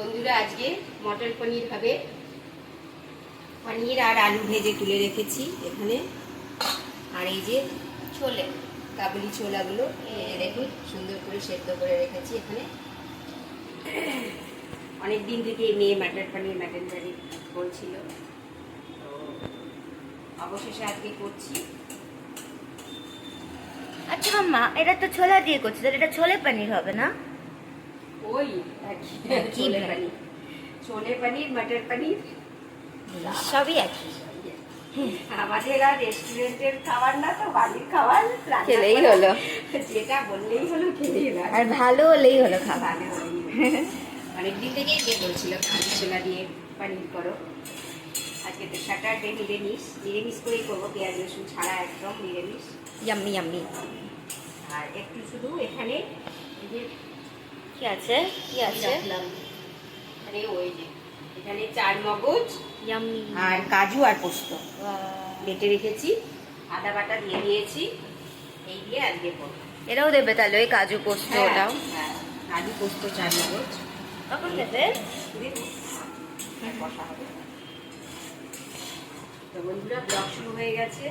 বন্ধুরা, আজকে মটর পনির হবে। পনির আর আলু ভেজে তুলে রেখেছি এখানে। আর এই যে ছোলে, কাবুলি ছোলাগুলো দেখুন, সুন্দর করে সেদ্ধ করে রেখেছি এখানে। অনেক দিন থেকে মেয়ে মাটর পনির, মাটন পনির বলছিল। তো অবশেষে আজকে করছি। আচ্ছা মাম্মা, এটা তো ছোলা দিয়ে করছে, তাহলে এটা ছোলে পনির হবে না? ওই একই একই ছোলে। পনির। ছোলে পনির মটর পনির। সবই একই। আমাদের আর রেস্টুরেন্টের খাবার না তো বাড়ির খাবার খেলেই হলো। যেটা বললেই হলো খেলেই হলো। আর ভালো হলেই হলো খাবার। অনেকদিন থেকেই যে বলছিল কাজু ছোলা দিয়ে পানির করো। আজকে তো স্যাটারডে নিরামিষ। নিরামিষ করেই করব পেঁয়াজ রসুন ছাড়া একদম নিরামিষ। ইয়াম্মি ইয়াম্মি আর একটু শুধু এখানে যে কি আছে? কি আছে? এখানে ওই যে এখানে চার মগজ আর কাজু আর পোস্ত। বেটে রেখেছি আদা বাটা দিয়ে দিয়েছি এই দিয়ে আজকে করব। এটাও দেবে তাহলে ওই কাজু পোস্ত হ্যাঁ, ওটাও? হ্যাঁ, কাজু পোস্ত চার মগজ। খেতে দেবো। হ্যাঁ, তো বন্ধুরা ব্লগ শুরু হয়ে গেছে।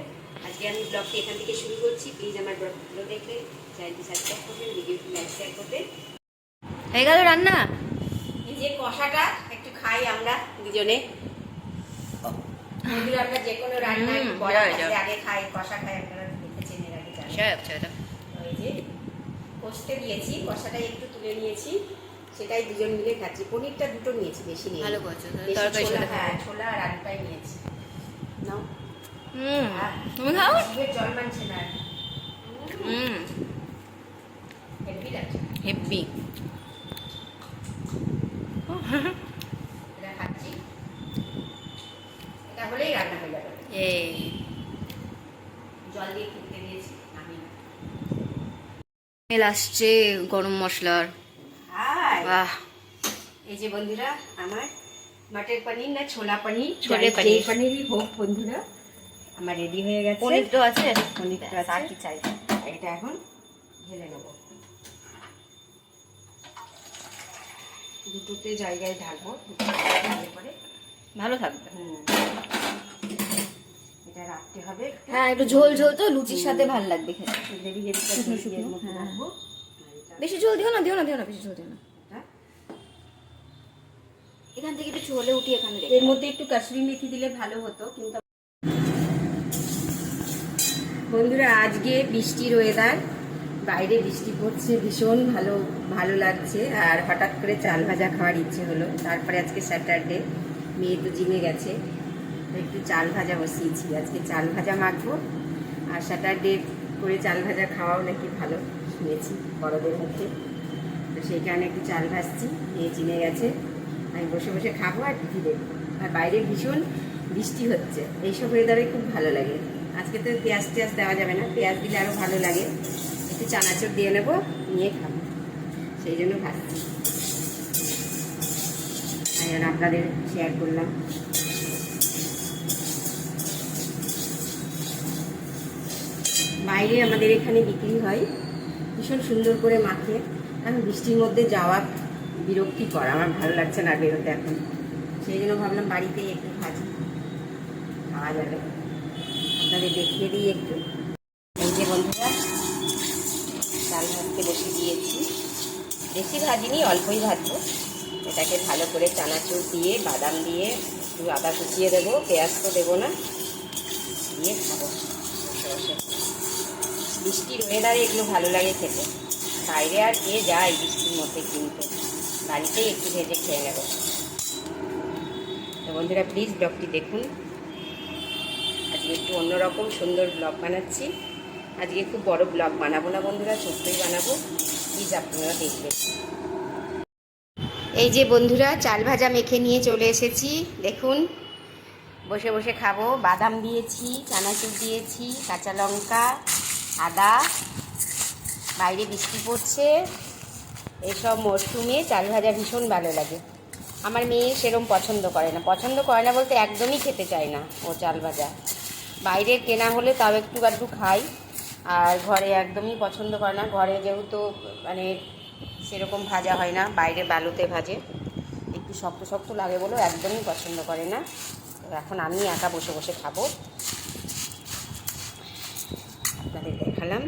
আজকে আমি ব্লগটি এখান থেকে শুরু করছি। প্লিজ আমার ব্লগগুলো দেখে চ্যানেলটি সাবস্ক্রাইব করবেন ভিডিওটি লাইক শেয়ার করবেন। হয়ে গেল রান্না? এই যে কষাটা একটু খাই আমরা দুজনে। আমরা যে কোনো রান্না। আগে খাই কষা খাই আপনারা দেখেছেন এর আগে জানেন। আচ্ছা ওই যে কষতে দিয়েছি কষাটাই একটু তুলে নিয়েছি। সেটাই দুজন মিলে খাচ্ছি। পনিরটা দুটো নিয়েছি বেশি নিয়ে ভালো করছ তরকারি সাথে হ্যাঁ ছোলা আর আলুটাই নিয়েছি। নাও। হুম আর তুমি খাও? জল মানছে না। হুম। হেভি লাগছে। হেব্বি এটা খাচ্ছি। এটা হলেই রান্না হয়ে যাবে। এই জল দিয়ে ফুটতে দিয়েছি আমি স্মেল আসছে গরম মশলার। বাহ। এই যে বন্ধুরা আমার মটর পনির না ছোলা পনির ছোলে পনির। যেই হোক বন্ধুরা আমার রেডি হয়ে গেছে। পনির তো আছে? পনির তো আছে। আর কি চাই? এটা এখন ঢেলে নেব। দুটোতে জায়গায় ঢালবো পরে ভালো থাকবে। এটা রাখতে হবে হ্যাঁ একটু ঝোল ঝোল তো লুচির সাথে ভালো লাগবে খেতে। গ্রেভি গ্রেভি শুকনো শুকনো, মতো হ্যাঁ। বেশি ঝোল দিও না দিও না দিও না বেশি ঝোল দিও না। এখান থেকে একটু ঝোলে উঠি এখানে এর মধ্যে একটু কাসুরি মেথি দিলে ভালো হতো কিন্তু বন্ধুরা আজকে বৃষ্টির ওয়েদার বাইরে বৃষ্টি পড়ছে ভীষণ, ভালো ভালো লাগছে। আর হঠাৎ করে চাল ভাজা খাওয়ার ইচ্ছে হলো। তারপরে আজকে স্যাটারডে, মেয়ে তো জিমে গেছে। একটু চাল ভাজা বসিয়েছি। আজকে চাল ভাজা মাখবো। আর স্যাটারডে করে চাল ভাজা খাওয়াও নাকি ভালো, শুনেছি বড়দের মুখে তো সেই কারণে একটু চাল ভাজছি। মেয়ে জিমে গেছে। আমি বসে বসে খাব আর টিভি দেখব। আর বাইরে ভীষণ বৃষ্টি হচ্ছে। এইসব ওয়েদারে খুব ভালো লাগে। আজকে তো পেঁয়াজ টেয়াজ দেওয়া যাবে না। পেঁয়াজ দিলে আরও ভালো লাগে। একটু চানাচুর দিয়ে নেব, নিয়ে খাব। সেই জন্য ভাজছি। তাই আপনাদের শেয়ার করলাম। বাইরে আমাদের এখানে বিক্রি হয়। ভীষণ সুন্দর করে মাখে। এখন বৃষ্টির মধ্যে যাওয়া বিরক্তিকর আমার ভালো লাগছে না বেরোতে এখন। সেই জন্য ভাবলাম বাড়িতেই একটু ভাজি। খাওয়া যাবে। আপনাদের দেখিয়ে দিই একটু। এই যে বন্ধুরা বেশি ভাজিনি, অল্পই ভাজবো। এটাকে ভালো করে চানাচুর দিয়ে, বাদাম দিয়ে একটু আদা কুচিয়ে দেবো, পেঁয়াজ তো দেবো না, দিয়ে খাব। বৃষ্টির ওয়েদারে এগুলো ভালো লাগে খেতে। বাইরে আর কে যায় বৃষ্টির মধ্যে কিনতে? বাড়িতেই একটু ভেজে খেয়ে নেব। তো বন্ধুরা প্লিজ ব্লগটি দেখুন। আজকে একটু অন্যরকম সুন্দর ব্লগ বানাচ্ছি। আজকে খুব বড় ব্লগ বানাবো না বন্ধুরা, ছোট্টই বানাবো। প্লিজ আপনারা দেখবেন। এই যে বন্ধুরা, চাল ভাজা মেখে নিয়ে চলে এসেছি। দেখুন, বসে বসে খাব। বাদাম দিয়েছি, চানাচুর দিয়েছি, কাঁচা লঙ্কা, আদা, বাইরে বৃষ্টি পড়ছে। এসব মরশুমে চাল ভাজা ভীষণ ভালো লাগে। আমার মেয়ে সেরম পছন্দ করে না। পছন্দ করে না বলতে একদমই খেতে চায় না ও চাল ভাজা। বাইরের কেনা হলে তাও একটু আধটু খাই। আর ঘরে একদমই পছন্দ করে না। ঘরে যেহেতু মানে সেরকম ভাজা হয় না, বাইরে বালুতে ভাজে। একটু শক্ত শক্ত লাগে বলেও একদমই পছন্দ করে না। এখন আমি একা বসে বসে খাব। আপনাদের দেখালাম।